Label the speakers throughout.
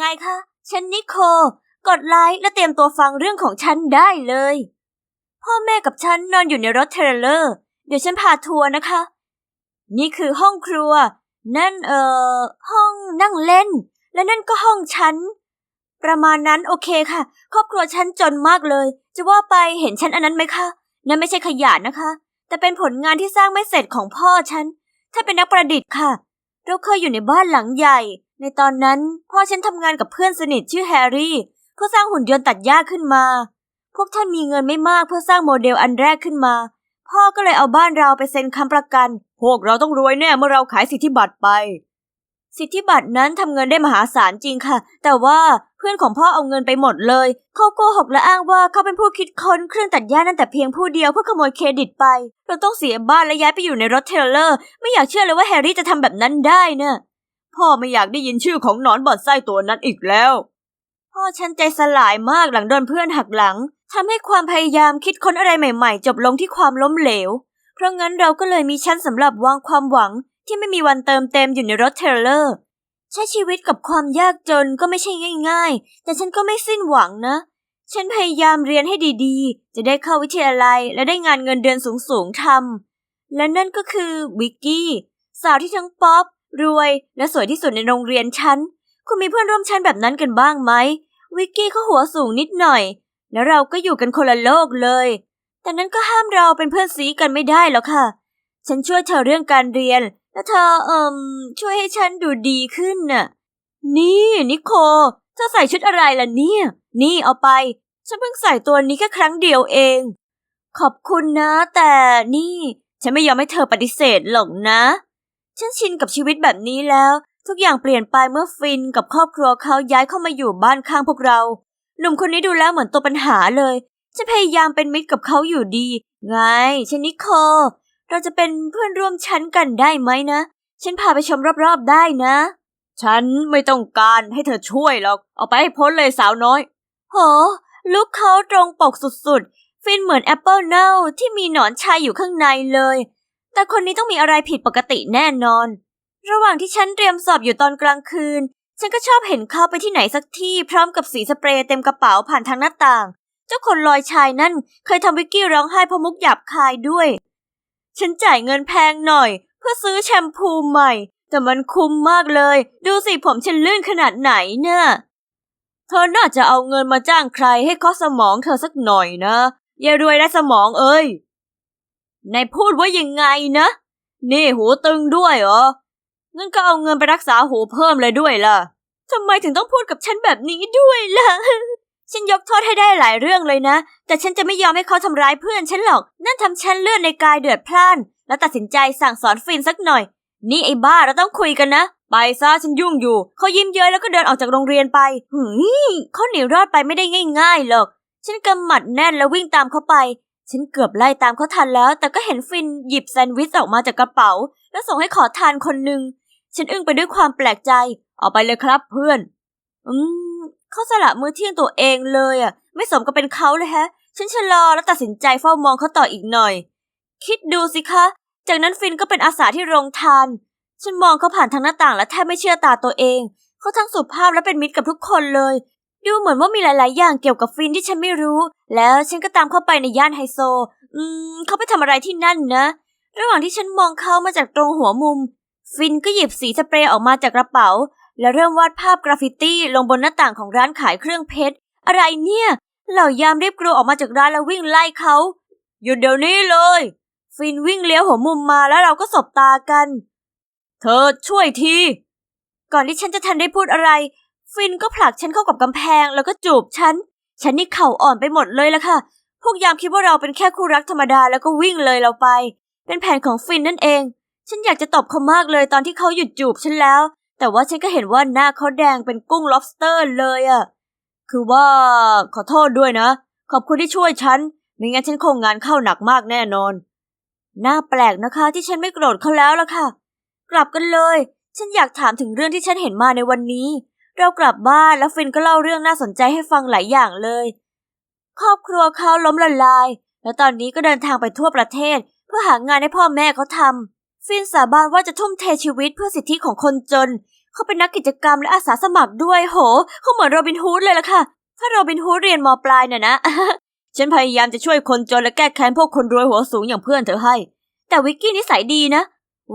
Speaker 1: ไงคะ ฉันนิโค กดไลค์และเตรียมตัวฟังเรื่องของฉันได้เลย พ่อแม่กับฉันนอนอยู่ในรถเทรลเลอร์ เดี๋ยวฉันพาทัวร์นะคะ นี่คือห้องครัว นั่นเอ่อ ห้องนั่งเล่น และนั่นก็ห้องฉัน ประมาณนั้นโอเคค่ะ ครอบครัวฉันจนมากเลย จะว่าไปเห็นฉันอันนั้นไหมคะ นั่นไม่ใช่ขยะนะคะ แต่เป็นผลงานที่สร้างไม่เสร็จของพ่อฉัน ถ้าเป็นนักประดิษฐ์ค่ะ เราเคยอยู่ในบ้านหลังใหญ่ ในตอนนั้นพ่อฉันทำงานกับเพื่อนสนิทชื่อแฮร์รี่ เพื่อสร้างหุ่นยนต์ตัดหญ้าขึ้นมา พวกท่านมีเงินไม่มากเพื่อสร้างโมเดลอันแรกขึ้นมา พ่อก็เลยเอาบ้านเราไปเซ็นค้ำประกัน พวกเราต้องรวยแน่เมื่อเราขายสิทธิบัตรไป สิทธิบัตรนั้นทำเงินได้มหาศาลจริงค่ะ แต่ว่าเพื่อนของพ่อเอาเงินไปหมดเลย เขาโกหกและอ้างว่าเขาเป็นผู้คิดค้นเครื่องตัดหญ้านั่นแต่เพียงผู้เดียวเพื่อขโมยเครดิตไป เราต้องเสียบ้านและย้ายไปอยู่ในรถเทลเลอร์ ไม่อยากเชื่อเลยว่าแฮร์รี่จะทำแบบนั้นได้เนะ่ะ
Speaker 2: พ่อไม่อยากได้ยินชื่อของหนอนบอดไส้ตัวนั้นอีกแล้ว
Speaker 1: พ่อฉันใจสลายมากหลังโดนเพื่อนหักหลังทำให้ความพยายามคิดค้นอะไรใหม่ๆ จบลงที่ความล้มเหลว เพราะงั้นเราก็เลยมีชั้นสำหรับวางความหวังที่ไม่มีวันเติมเต็มอยู่ในรถเทรลเลอร์ ใช้ชีวิตกับความยากจนก็ไม่ใช่ง่าย ๆ แต่ฉันก็ไม่สิ้นหวังนะ ฉันพยายามเรียนให้ดีๆ จะได้เข้าวิทยาลัยและได้งานเงินเดือนสูงๆทำและนั่นก็คือวิกกี้ สาวที่ทั้งป๊อป รวยและสวยที่สุดในโรงเรียนฉัน คุณมีเพื่อนร่วมชั้นแบบนั้นกันบ้างไหม วิกกี้เขาหัวสูงนิดหน่อย แล้วเราก็อยู่กันคนละโลกเลย แต่นั้นก็ห้ามเราเป็นเพื่อนซีกันไม่ได้หรอกค่ะ ฉันช่วยเธอเรื่องการเรียน และเธอเอ่มช่วยให้ฉันดูดีขึ้นน่ะ นี่นิโค เธอใส่ชุดอะไรล่ะเนี่ย นี่เอาไป ฉันเพิ่งใส่ตัวนี้แค่ครั้งเดียวเอง ขอบคุณนะ แต่นี่ ฉันไม่ยอมให้เธอปฏิเสธหรอกนะ ฉันชินกับชีวิตแบบนี้แล้ว ทุกอย่างเปลี่ยนไปเมื่อฟินกับครอบครัวเขาย้ายเข้ามาอยู่บ้านข้างพวกเรา หนุ่มคนนี้ดูแล้วเหมือนตัวปัญหาเลยฉันพยายามเป็นมิตรกับเขาอยู่ดี ไงฉันนิโค เราจะเป็นเพื่อนร่วมชั้นกันได้ไหมนะ ฉันพาไปชมรอบๆได้นะ
Speaker 2: ฉันไม่ต้องการให้เธอช่วยหรอก เอาไปให้พ้นเลยสาวน้อย
Speaker 1: โหลูกเขาตรงปกสุดๆ ฟินเหมือนแอปเปิลเน่าที่มีหนอนชายอยู่ข้างในเลย แต่คนนี้ต้องมีอะไรผิดปกติแน่นอน ระหว่างที่ฉันเตรียมสอบอยู่ตอนกลางคืน ฉันก็ชอบเห็นเขาไปที่ไหนสักที่พร้อมกับสีสเปรย์เต็มกระเป๋าผ่านทางหน้าต่าง เจ้าคนลอยชายนั่นเคยทำวิกกี้ร้องไห้เพราะมุกหยาบคายด้วย ฉันจ่ายเงินแพงหน่อย เพื่อซื้อแชมพูใหม่ แต่มันคุ้มมากเลย ดูสิผมฉันลื่นขนาดไหนเนะ่ะ
Speaker 2: เธอน่าจะเอาเงินมาจ้างใครให้เคาะสมองเธอสักหน่อยนะอย่ารวยได้สมองเอ้ย นายพูดว่ายังไงนะ นี่หูตึงด้วยเหรอ งั้นก็เอาเงินไปรักษาหูเพิ่มเลยด้วยล่ะ
Speaker 1: ทำไมถึงต้องพูดกับฉันแบบนี้ด้วยล่ะ ฉันยกโทษให้ได้หลายเรื่องเลยนะ แต่ฉันจะไม่ยอมให้เขาทำร้ายเพื่อนฉันหรอก นั่นทำฉันเลือดในกายเดือดพล่าน แล้วตัดสินใจสั่งสอนฟินสักหน่อย นี่ไอ้บ้าเราต้องคุยกันนะ
Speaker 2: ไปซะฉันยุ่งอยู่
Speaker 1: เขายิ้มเย้ยแล้วก็เดินออกจากโรงเรียนไปหืยเขาหนีรอดไปไม่ได้ง่ายๆหรอก ฉันกำหมัดแน่นแล้ววิ่งตามเขาไป ฉันเกือบไล่ตามเขาทันแล้ว แต่ก็เห็นฟินหยิบแซนด์วิชออกมาจากกระเป๋า แล้วส่งให้ขอทานคนหนึ่ง ฉันอึ้งไปด้วยความแปลกใจ
Speaker 2: เอาไปเลยครับเพื่อน
Speaker 1: อืมเขาสละมื้อเที่ยงตัวเองเลยอะ ไม่สมกับเป็นเขาเลยฮะ ฉันชะลอแล้วตัดสินใจเฝ้ามองเขาต่ออีกหน่อย คิดดูสิคะ จากนั้นฟินก็เป็นอาสาที่โรงทาน ฉันมองเขาผ่านทางหน้าต่างและแทบไม่เชื่อตาตัวเอง เขาทั้งสุภาพและเป็นมิตรกับทุกคนเลย ดูเหมือนว่ามีหลาย ๆ อย่างเกี่ยวกับฟินที่ฉันไม่รู้ แล้วฉันก็ตามเข้าไปในย่านไฮโซ อืม เขาไปทำอะไรที่นั่นนะ ระหว่างที่ฉันมองเขามาจากตรงหัวมุม ฟินก็หยิบสีสเปรย์ออกมาจากกระเป๋า และเริ่มวาดภาพกราฟฟิตี้ลงบนหน้าต่างของร้านขายเครื่องเพชร อะไรเนี่ย เหล่ายามรีบกรูออกมาจากร้านแล้ววิ่งไล่เขา
Speaker 2: หยุดเดี๋ยวนี้เลย
Speaker 1: ฟินวิ่งเลี้ยวหัวมุมมาแล้วเราก็สบตากัน
Speaker 2: เธอช่วยที
Speaker 1: ก่อนที่ฉันจะทันได้พูดอะไร ฟินก็ผลักฉันเข้ากับกำแพงแล้วก็จูบฉัน ฉันนี่เข่าอ่อนไปหมดเลยละค่ะ พวกยามคิดว่าเราเป็นแค่คู่รักธรรมดาแล้วก็วิ่งเลยเราไป เป็นแผนของฟินนั่นเอง ฉันอยากจะตบเขามากเลยตอนที่เขาหยุดจูบฉันแล้ว แต่ว่าฉันก็เห็นว่าหน้าเขาแดงเป็นกุ้ง lobster เลยอะ
Speaker 2: คือว่าขอโทษด้วยนะ ขอบคุณที่ช่วยฉันไม่งั้นฉันคงงานเข้าหนักมากแน่นอน
Speaker 1: น่าแปลกนะคะที่ฉันไม่โกรธเขาแล้วล่ะค่ะ กลับกันเลย ฉันอยากถามถึงเรื่องที่ฉันเห็นมาในวันนี้ เรากลับบ้านแล้วฟินก็เล่าเรื่องน่าสนใจให้ฟังหลายอย่างเลย ครอบครัวเขาล้มละลาย แล้วตอนนี้ก็เดินทางไปทั่วประเทศ เพื่อหางานให้พ่อแม่เขาทำฟินสาบานว่าจะทุ่มเทชีวิตเพื่อสิทธิของคนจน เขาเป็นนักกิจกรรมและอาสาสมัครด้วยโห เขาเหมือนโรบินฮูดเลยล่ะค่ะ ถ้าโรบินฮูดเรียนมปลายน่ะนะ
Speaker 2: ฉันพยายามจะช่วยคนจนและแก้แค้นพวกคนรวยหัวสูงอย่างเพื่อนเธอให้
Speaker 1: แต่วิกกี้นิสัยดีนะ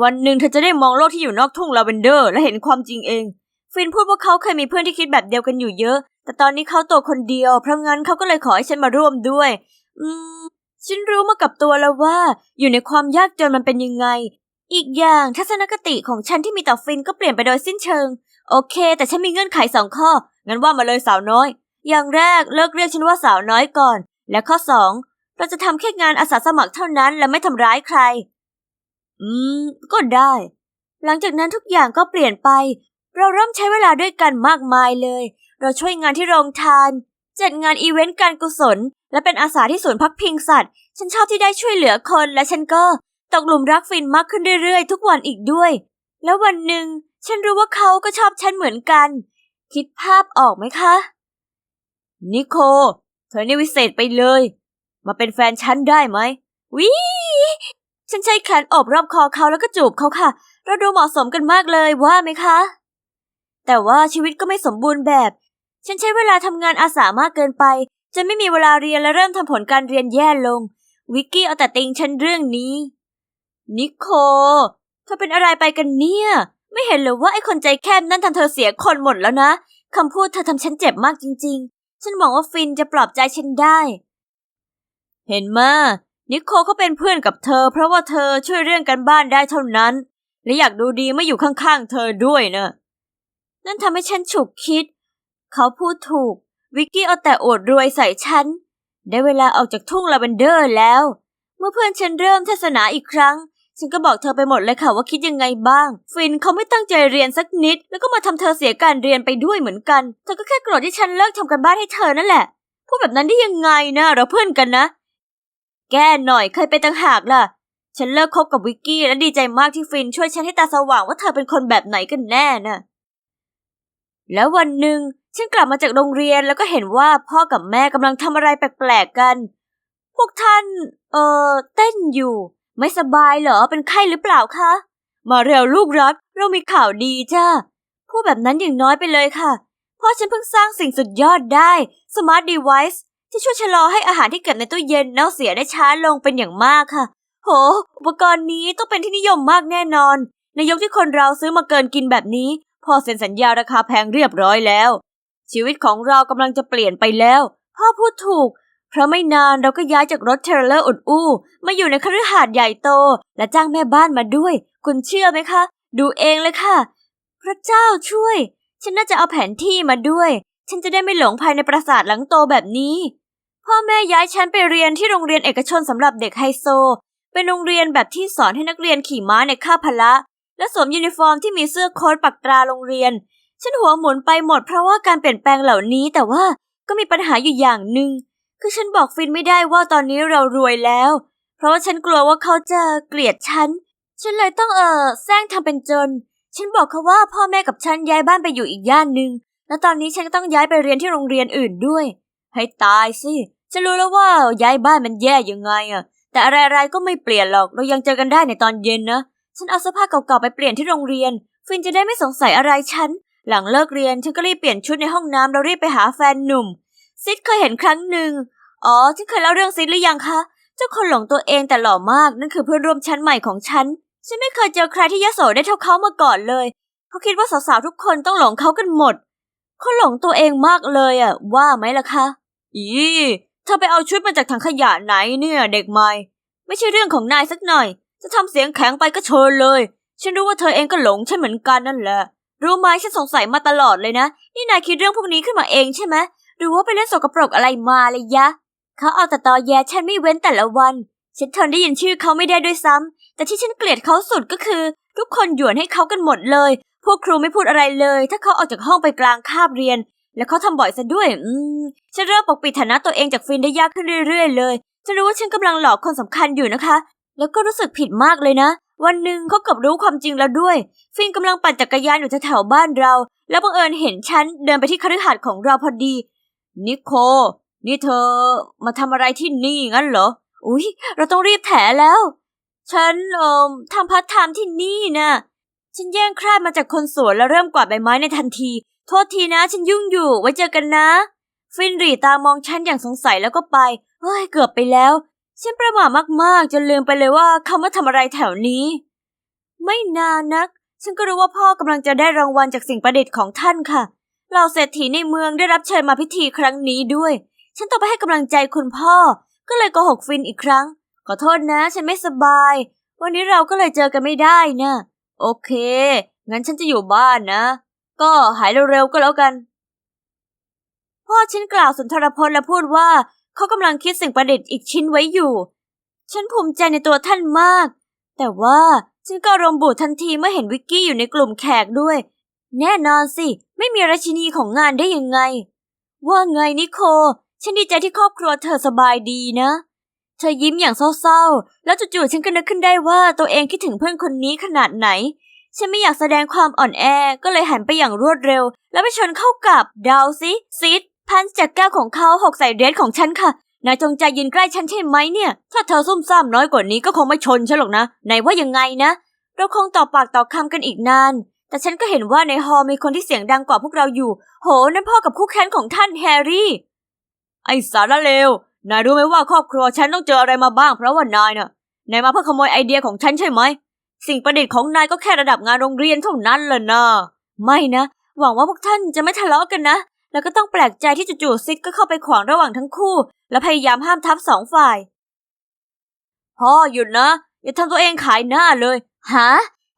Speaker 2: วันหนึ่งเธอจะได้มองโลกที่อยู่นอกทุ่งลาเวนเดอร์ และเห็นความจริงเอง
Speaker 1: ฟินพูดว่าเขาเคยมีเพื่อนที่คิดแบบเดียวกันอยู่เยอะ แต่ตอนนี้เขาตัวคนเดียว เพราะงั้นเขาก็เลยขอให้ฉันมาร่วมด้วย อืม ฉันรู้มากับตัวแล้วว่า อยู่ในความยากจนมันเป็นยังไง อีกอย่างทัศนคติของฉันที่มีต่อฟินก็เปลี่ยนไปโดยสิ้นเชิง โอเค แต่ฉันมีเงื่อนไขสองข้อ
Speaker 2: งั้นว่ามาเลยสาวน้อย
Speaker 1: อย่างแรกเลิกเรียกฉันว่าสาวน้อยก่อน และข้อสองเราจะทำแค่งานอาสาสมัครเท่านั้นและไม่ทำร้ายใคร
Speaker 2: อืม ก็ได้
Speaker 1: หลังจากนั้นทุกอย่างก็เปลี่ยนไป เราเริ่มใช้เวลาด้วยกันมากมายเลย เราช่วยงานที่โรงทาน จัดงานอีเวนต์การกุศล และเป็นอาสาที่ศูนย์พักพิงสัตว์ ฉันชอบที่ได้ช่วยเหลือคนและฉันก็ตกหลุมรักฟินมากขึ้นเรื่อยๆ ทุกวันอีกด้วย แล้ววันหนึ่งฉันรู้ว่าเขาก็ชอบฉันเหมือนกัน คิดภาพออกไหมคะ
Speaker 2: นิโค เธอนี่วิเศษไปเลย มาเป็นแฟนฉันได้ไหม
Speaker 1: วิฉันใช้แขนโอบรอบคอเขาแล้วก็จูบเขาค่ะ เราดูเหมาะสมกันมากเลยว่าไหมคะ แต่ว่าชีวิตก็ไม่สมบูรณ์แบบ ฉันใช้เวลาทำงานอาสามากเกินไป จนไม่มีเวลาเรียนและเริ่มทำผลการเรียนแย่ลง วิกกี้เอาแต่ติงฉันเรื่องนี้ นิโคเธอเป็นอะไรไปกันเนี่ย ไม่เห็นเหรือว่าไอ้คนใจแคบนั่นทำเธอเสียคนหมดแล้วนะคำพูดเธอทำฉันเจ็บมากจริง ๆ ฉันหวังว่าฟินจะปลอบใจฉันได้
Speaker 2: เห็นมานิโคเขาเป็นเพื่อนกับเธอ เพราะว่าเธอช่วยเรื่องกันบ้านได้เท่านั้น และอยากดูดีไม่อยู่ข้างๆ เธอด้วยนะ
Speaker 1: นั่นทำให้ฉันฉุกคิด เขาพูดถูก วิกกี้เอาแต่อดรวยใส่ฉัน ได้เวลาออกจากทุ่งลาเวนเดอร์แล้ว เมื่อเพื่อนฉันเริ่มเทศนาอีกครั้ง ฉันก็บอกเธอไปหมดเลยค่ะว่าคิดยังไงบ้าง ฟินเขาไม่ตั้งใจเรียนสักนิด แล้วก็มาทำเธอเสียการเรียนไปด้วยเหมือนกัน เธอก็แค่โกรธที่ฉันเลิกทำกันบ้านให้เธอนั่นแหละ พูดแบบนั้นได้ยังไงนะเราเพื่อนกันนะ แก้หน่อยเคยไปต่างหากล่ะฉันเลิกคบกับวิกกี้และดีใจมากที่ฟินช่วยฉันให้ตาสว่างว่าเธอเป็นคนแบบไหนกันแน่น่ะ แล้ววันหนึ่งฉันกลับมาจากโรงเรียนแล้วก็เห็นว่าพ่อกับแม่กำลังทำอะไรแปลกๆกัน พวกท่าน เอ่อ เต้นอยู่ ไม่สบายเหรอ เป็นไข้หรือเปล่าคะ มาเร็วลูกรัก เรามีข่าวดีจ้าพูดแบบนั้นอย่างน้อยไปเลยค่ะ พ่อฉันเพิ่งสร้างสิ่งสุดยอดได้ Smart Device ที่ช่วยชะลอให้อาหารที่เก็บในตู้เย็นเน่าเสียได้ช้าลงเป็นอย่างมากค่ะ โห อุปกรณ์นี้ต้องเป็นที่นิยมมากแน่นอน ในยุคที่คนเราซื้อมาเกินกินแบบนี้ พ่อเซ็นสัญญาราคาแพงเรียบร้อยแล้ว ชีวิตของเรากำลังจะเปลี่ยนไปแล้ว พ่อพูดถูก เพราะไม่นานเราก็ย้ายจากรถเทรลเลอร์อุดอู้มาอยู่ในคฤหาสน์ใหญ่โต และจ้างแม่บ้านมาด้วย คุณเชื่อไหมคะ ดูเองเลยค่ะ พระเจ้าช่วย ฉันน่าจะเอาแผนที่มาด้วย ฉันจะได้ไม่หลงภายในปราสาทหลังโตแบบนี้ พ่อแม่ย้ายฉันไปเรียนที่โรงเรียนเอกชนสำหรับเด็กไฮโซ เป็นโรงเรียนแบบที่สอนให้นักเรียนขี่ม้าในคาบพละ และสวมยูนิฟอร์มที่มีเสื้อโค้ทปักตราโรงเรียน ฉันหัวหมุนไปหมดเพราะว่าการเปลี่ยนแปลงเหล่านี้แต่ว่าก็มีปัญหาอยู่อย่างหนึ่งคือฉันบอกฟินไม่ได้ว่าตอนนี้เรารวยแล้ว เพราะว่าฉันกลัวว่าเขาจะเกลียดฉัน ฉันเลยต้องเออแซงทำเป็นจน ฉันบอกเขาว่าพ่อแม่กับฉันย้ายบ้านไปอยู่อีกย่านหนึ่งและตอนนี้ฉันก็ต้องย้ายไปเรียนที่โรงเรียนอื่นด้วย ให้ตายสิฉันรู้แล้วว่าย้ายบ้านมันแย่ยังไงอะแต่อะไรๆก็ไม่เปลี่ยนหรอกเรายังเจอกันได้ในตอนเย็นนะ ฉันเอาเสื้อผ้าเก่าๆไปเปลี่ยนที่โรงเรียน ฟินจะได้ไม่สงสัยอะไรฉัน หลังเลิกเรียนฉันก็รีบเปลี่ยนชุดในห้องน้ำแล้วรีบไปหาแฟนหนุ่ม ซิดเคยเห็นครั้งหนึ่ง อ๋อ ฉันเคยเล่าเรื่องซิดหรือยังคะ เจ้าคนหลงตัวเองแต่หล่อมากนั่นคือเพื่อนร่วมชั้นใหม่ของฉัน ฉันไม่เคยเจอใครที่ยโสได้เท่าเขามาก่อนเลย เขาคิดว่าสาวๆทุกคนต้องหลงเขากันหมด เขาหลงตัวเองมากเลยอะว่าไหมล่ะคะ
Speaker 2: อีเธอไปเอาชุดมาจากถังขยะไหนเนี่ย เด็กใหม่
Speaker 1: ไม่ใช่เรื่องของนายสักหน่อย
Speaker 2: จะทำเสียงแข็งไปก็เชิญเลย ฉันรู้ว่าเธอเองก็หลงฉันเหมือนกันนั่นแหละ
Speaker 1: รู้ไหมฉันสงสัยมาตลอดเลยนะ นี่นายคิดเรื่องพวกนี้ขึ้นมาเองใช่ไหมหรือว่าไปเล่นสกปรกอะไรมาเลยยะ เขาเอาแต่ตอแยฉันไม่เว้นแต่ละวัน ฉันทนได้ยินชื่อเขาไม่ได้ด้วยซ้ำแต่ที่ฉันเกลียดเขาสุดก็คือ ทุกคนหยวนให้เขากันหมดเลย พวกครูไม่พูดอะไรเลย ถ้าเขาออกจากห้องไปกลางคาบเรียน แล้วเขาทำบ่อยซะด้วย อืม ฉันเริ่มปกปิดฐานะตัวเองจากฟินได้ยากขึ้นเรื่อยๆเลยฉันรู้ว่าฉันกำลังหลอกคนสำคัญอยู่นะคะ แล้วก็รู้สึกผิดมากเลยนะ วันหนึ่งเขาเกับรู้ความจริงแล้วด้วย ฟินกำลังปั่นจักรยานอยู่แถวๆบ้านเรา แล้วบังเอิญเห็นฉันเดินไปที่คฤหาสน์ของเราพอดี
Speaker 2: นิโค นี่เธอมาทำอะไรที่นี่งั้นเหรอ
Speaker 1: อุ๊ยเราต้องรีบแถแล้ว ฉันเอ่อทำพาร์ทไทม์ที่นี่นะฉันแย่งคราดมาจากคนสวนแล้วเริ่มกวาดใบไม้ในทันที โทษทีนะ ฉันยุ่งอยู่ ไว้เจอกันนะ ฟินรีตามองฉันอย่างสงสัยแล้วก็ไป เฮ้ย เกือบไปแล้ว ฉันประหม่ามากๆจนลืมไปเลยว่าเขามาทำอะไรแถวนี้ ไม่นานนัก ฉันก็รู้ว่าพ่อกำลังจะได้รางวัลจากสิ่งประดิษฐ์ของท่านค่ะเหล่าเศรษฐีในเมืองได้รับเชิญมาพิธีครั้งนี้ด้วย ฉันต้องไปให้กำลังใจคุณพ่อ ก็เลยโกหกฟินอีกครั้ง ขอโทษนะ ฉันไม่สบาย วันนี้เราก็เลยเจอกันไม่ได้นะโอเค งั้นฉันจะอยู่บ้านนะ ก็หายเร็วๆก็แล้วกัน พ่อฉันกล่าวสุนทรพจน์และพูดว่า เขากำลังคิดสิ่งประดิษฐ์อีกชิ้นไว้อยู่ ฉันภูมิใจในตัวท่านมาก แต่ว่าฉันก็อารมณ์บูดทันทีเมื่อเห็นวิกกี้อยู่ในกลุ่มแขกด้วย แน่นอนสิ ไม่มีราชินีของงานได้ยังไง ว่าไงนิโค ฉันดีใจที่ครอบครัวเธอสบายดีนะ เธอยิ้มอย่างเศร้าๆ แล้วจู่ๆฉันก็นึกขึ้นได้ว่าตัวเองคิดถึงเพื่อนคนนี้ขนาดไหน ฉันไม่อยากแสดงความอ่อนแอ ก็เลยหันไปอย่างรวดเร็ว แล้วไปชนเข้ากับดาวสิซิด พันจากแก้วของเขาหกใส่เดรสของฉันค่ะ นายจงใจยืนใกล้ฉันใช่ไหมเนี่ย ถ้าเธอซุ่มซ่ามน้อยกว่านี้ก็คงไม่ชนฉันหรอกนะไหนว่ายังไงนะ เราคงต่อปากต่อคำกันอีกนาน แต่ฉันก็เห็นว่าในฮอลมีคนที่เสียงดังกว่าพวกเราอยู่ โห นั่นพ่อกับคู่แค้นของท่านแฮร์รี่ ไอสารเลวนายรู้ไหมว่าครอบครัวฉันต้องเจออะไรมาบ้างเพราะว่านายน่ะ นายมาเพื่อขโมยไอเดียของฉันใช่ไหม สิ่งประดิษฐ์ของนายก็แค่ระดับงานโรงเรียนเท่านั้นแหละนะ ไม่นะ หวังว่าพวกท่านจะไม่ทะเลาะกันนะ แล้วก็ต้องแปลกใจที่จู่ๆซิดก็เข้าไปขวางระหว่างทั้งคู่ และพยายามห้ามทับสองฝ่าย พ่อหยุดนะ อย่าทำตัวเองขายหน้าเลยฮะ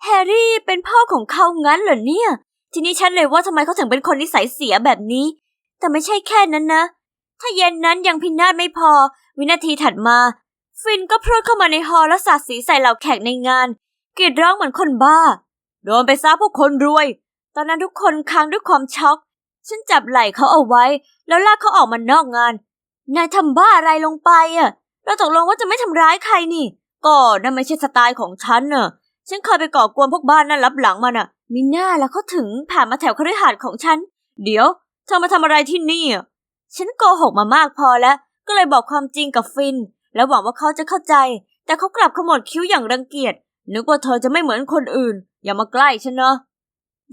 Speaker 1: แฮร์รี่เป็นพ่อของเขางั้นเหรอเนี่ย ทีนี้ฉันเลยว่าทำไมเขาถึงเป็นคนนิสัยเสียแบบนี้ แต่ไม่ใช่แค่นั้นนะ ถ้าเย็นนั้นยังพินาศไม่พอ วินาทีถัดมา ฟินก็พรวดเข้ามาในฮอลและสาดสีใส่เหล่าแขกในงานกรีดร้องเหมือนคนบ้า โดนไปซะพวกคนรวย ตอนนั้นทุกคนค้างด้วยความช็อก ฉันจับไหล่เขาเอาไว้ แล้วลากเขาออกมานอกงาน นายทำบ้าอะไรลงไปอะ เราตกลงว่าจะไม่ทำร้ายใครนี่ ก็นั่นไม่ใช่สไตล์ของฉันน่ะ ฉันเคยไปก่อกวนพวกบ้านนั่นรับหลังมันอะมีหน้าแล้วเขาถึงผ่านมาแถวคฤหาสน์ของฉัน เดี๋ยวเธอมาทำอะไรที่นี่อะ ฉันโกหกมามากพอแล้ว ก็เลยบอกความจริงกับฟิน แล้วหวังว่าเขาจะเข้าใจ แต่เขากลับขมวดคิ้วอย่างรังเกียจ นึกว่าเธอจะไม่เหมือนคนอื่น อย่ามาใกล้ฉันเนะ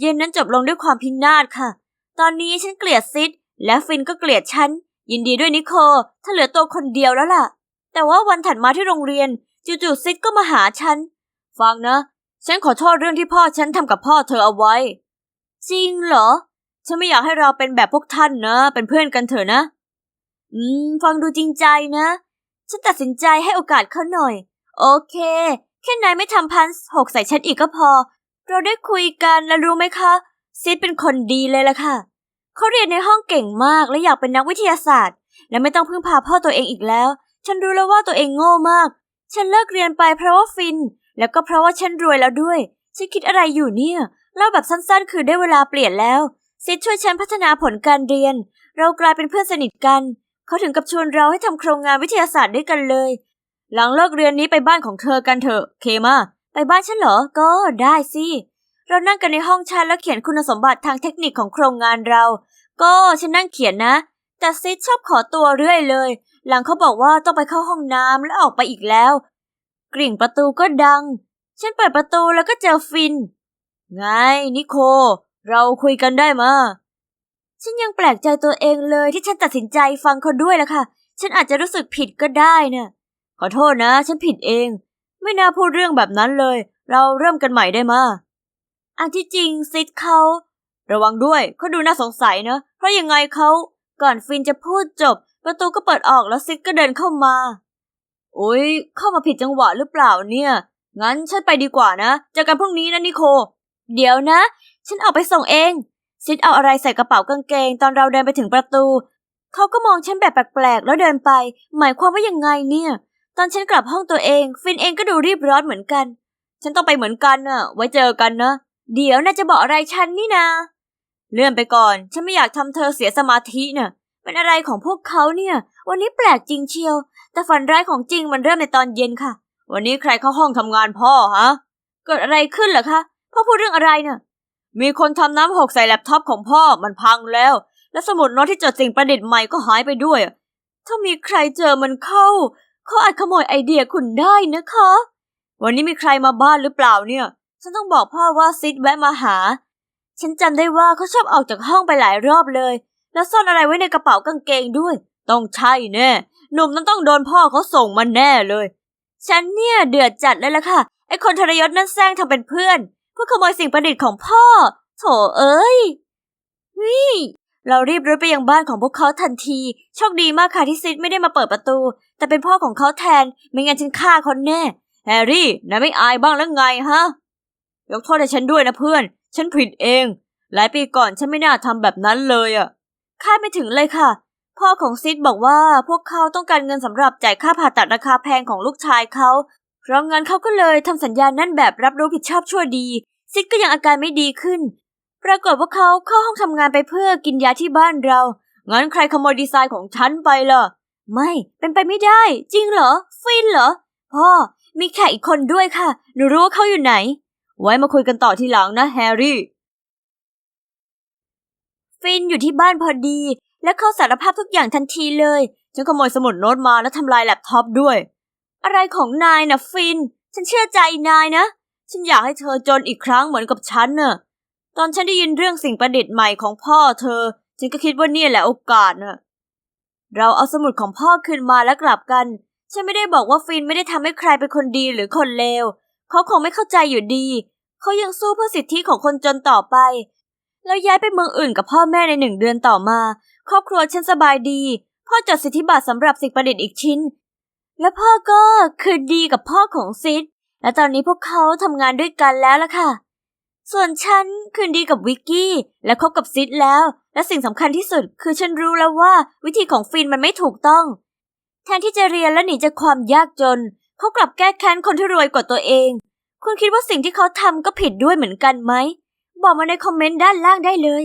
Speaker 1: เย็นนั้นจบลงด้วยความพินาศค่ะ ตอนนี้ฉันเกลียดซิดและฟินก็เกลียดฉัน ยินดีด้วยนิโคลถ้าเหลือตัวคนเดียวแล้วล่ะ แต่ว่าวันถัดมาที่โรงเรียนจู่ๆซิดก็มาหาฉัน ฟังนะ ฉันขอโทษเรื่องที่พ่อฉันทำกับพ่อเธอเอาไว้ จริงเหรอ ฉันไม่อยากให้เราเป็นแบบพวกท่านนะ เป็นเพื่อนกันเถอะนะ อืม ฟังดูจริงใจนะ ฉันตัดสินใจให้โอกาสเขาหน่อย โอเค แค่นายไม่ทำพันสหกใส่ฉันอีกก็พอ เราได้คุยกันแล้วรู้ไหมคะ ซิดเป็นคนดีเลยล่ะค่ะเขาเรียนในห้องเก่งมากและอยากเป็นนักวิทยาศาสตร์ และไม่ต้องพึ่งพาพ่อตัวเองอีกแล้ว ฉันรู้แล้วว่าตัวเองโง่มาก ฉันเลิกเรียนไปเพราะว่าฟิน แล้วก็เพราะว่าฉันรวยแล้วด้วย ฉันคิดอะไรอยู่เนี่ยเล่าแบบสั้นๆ คือได้เวลาเปลี่ยนแล้วซิดช่วยฉันพัฒนาผลการเรียน เรากลายเป็นเพื่อนสนิทกัน เขาถึงกับชวนเราให้ทำโครงงานวิทยาศาสตร์ด้วยกันเลย หลังเลิกเรียนนี้ไปบ้านของเธอกันเถอะ เคมา ไปบ้านฉันเหรอ ก็ได้สิ เรานั่งกันในห้องฉันแล้วเขียนคุณสมบัติทางเทคนิคของโครงงานเรา ก็ฉันนั่งเขียนนะ แต่ซิดชอบขอตัวเรื่อยเลย หลังเขาบอกว่าต้องไปเข้าห้องน้ำแล้วออกไปอีกแล้ว กริ่งประตูก็ดัง ฉันเปิดประตูแล้วก็เจอฟิน ไงนิโค เราคุยกันได้มาฉันยังแปลกใจตัวเองเลยที่ฉันตัดสินใจฟังเขาด้วยล่ะค่ะ ฉันอาจจะรู้สึกผิดก็ได้นะ่ะขอโทษนะ ฉันผิดเอง ไม่น่าพูดเรื่องแบบนั้นเลย เราเริ่มกันใหม่ได้มา อันที่จริงซิดเขา ระวังด้วยเขาดูน่าสงสัยเนะเพราะยังไงเขาก่อนฟินจะพูดจบ ประตูก็เปิดออกแล้วซิดก็เดินเข้ามาอุ๊ยเข้ามาผิดจังหวะหรือเปล่าเนี่ย งั้นฉันไปดีกว่านะเจอกันพรุ่งนี้นะนิโค เดี๋ยวนะ ฉันออกไปส่งเองซิดเอาอะไรใส่กระเป๋ากางเกง ตอนเราเดินไปถึงประตู เขาก็มองฉันแบบแปลกๆแล้วเดินไป หมายความว่ายังไงเนี่ย ตอนฉันกลับห้องตัวเอง ฟินเองก็ดูรีบร้อนเหมือนกัน ฉันต้องไปเหมือนกันน่ะ ไว้เจอกันนะ เดี๋ยวน่าจะบอกอะไรฉันนี่นาเลื่อนไปก่อน ฉันไม่อยากทำเธอเสียสมาธิน่ะเป็นอะไรของพวกเขาเนี่ย วันนี้แปลกจริงเชียว แต่ฝันร้ายของจริงมันเริ่มในตอนเย็นค่ะ วันนี้ใครเข้าห้องทำงานพ่อฮะ เกิดอะไรขึ้นเหรอคะพ่อพูดเรื่องอะไรเนี่ยมีคนทำน้ำหกใส่แล็ปท็อปของพ่อมันพังแล้ว และสมุดโน้ตที่จดสิ่งประดิษฐ์ใหม่ก็หายไปด้วย ถ้ามีใครเจอมันเข้าเขาอาจขโมยไอเดียคุณได้นะคะ วันนี้มีใครมาบ้านหรือเปล่าเนี่ย ฉันต้องบอกพ่อว่าซิดแวะมาหา ฉันจำได้ว่าเขาชอบออกจากห้องไปหลายรอบเลย แล้วซ่อนอะไรไว้ในกระเป๋ากางเกงด้วย
Speaker 2: ต้องใช่แน่หนุ่มนั้นต้องโดนพ่อเขาส่งมาแน่เลย
Speaker 1: ฉันเนี่ยเดือดจัดเลยล่ะค่ะ ไอคนทรยศนั่นแซงทำเป็นเพื่อนเพื่อขโมยสิ่งประดิษฐ์ของพ่อ โถเอ้ยวิเรารีบรุดไปยังบ้านของพวกเขาทันที โชคดีมากค่ะที่ซิดไม่ได้มาเปิดประตู แต่เป็นพ่อของเขาแทน ไม่งั้นฉันฆ่าเขาแน่
Speaker 2: แฮร์รี่นายไม่อายบ้างแล้วไงฮะ ยกโทษให้ฉันด้วยนะเพื่อน ฉันผิดเอง หลายปีก่อนฉันไม่น่าทำแบบนั้นเลยอะ
Speaker 1: คาดไม่ถึงเลยค่ะ พ่อของซิดบอกว่าพวกเขาต้องการเงินสำหรับจ่ายค่าผ่าตัดราคาแพงของลูกชายเขา เพราะงั้นเขาก็เลยทำสัญญานั่นแบบรับรู้ผิดชอบชั่วดี ซิดก็ยังอาการไม่ดีขึ้น ปรากฏว่าเขาเข้าห้องทำงานไปเพื่อกินยาที่บ้านเรา
Speaker 2: งั้นใครขโมยดีไซน์ของฉันไปล่ะ
Speaker 1: ไม่ เป็นไปไม่ได้ จริงเหรอ ฟินเหรอ พ่อ มีแขกอีกคนด้วยค่ะ หนูรู้ว่าเขาอยู่ไหน
Speaker 2: ไว้มาคุยกันต่อทีหลังนะแฮร์รี่
Speaker 1: ฟินอยู่ที่บ้านพอดี และเขาสารภาพทุกอย่างทันทีเลย
Speaker 2: ฉันขโมยสมุดโน้ตมาแล้วทำลายแล็ปท็อปด้วย
Speaker 1: อะไรของนายนะฟิน ฉันเชื่อใจนายนะ
Speaker 2: ฉันอยากให้เธอจนอีกครั้งเหมือนกับฉันน่ะ ตอนฉันได้ยินเรื่องสิ่งประดิษฐ์ใหม่ของพ่อเธอ ฉันก็คิดว่านี่แหละโอกาสน่ะ
Speaker 1: เราเอาสมุดของพ่อคืนมาแล้วกลับกัน ฉันไม่ได้บอกว่าฟินไม่ได้ทำให้ใครเป็นคนดีหรือคนเลว เขาคงไม่เข้าใจอยู่ดี เขายังสู้เพื่อสิทธิของคนจนต่อไป แล้วย้ายไปเมืองอื่นกับพ่อแม่ในหนึ่งเดือนต่อมา ครอบครัวฉันสบายดี พ่อจดสิทธิบัตรสำหรับสิ่งประดิษฐ์อีกชิ้น และพ่อก็คืนดีกับพ่อของซิดและตอนนี้พวกเขาทำงานด้วยกันแล้วล่ะค่ะ ส่วนฉันคืนดีกับวิกกี้และคบกับซิดแล้ว และสิ่งสำคัญที่สุดคือฉันรู้แล้วว่าวิธีของฟินมันไม่ถูกต้อง แทนที่จะเรียนและหนีจากความยากจน เขากลับแก้แค้นคนที่รวยกว่าตัวเอง คุณคิดว่าสิ่งที่เขาทำก็ผิดด้วยเหมือนกันไหม บอกมาในคอมเมนต์ด้านล่างได้เลย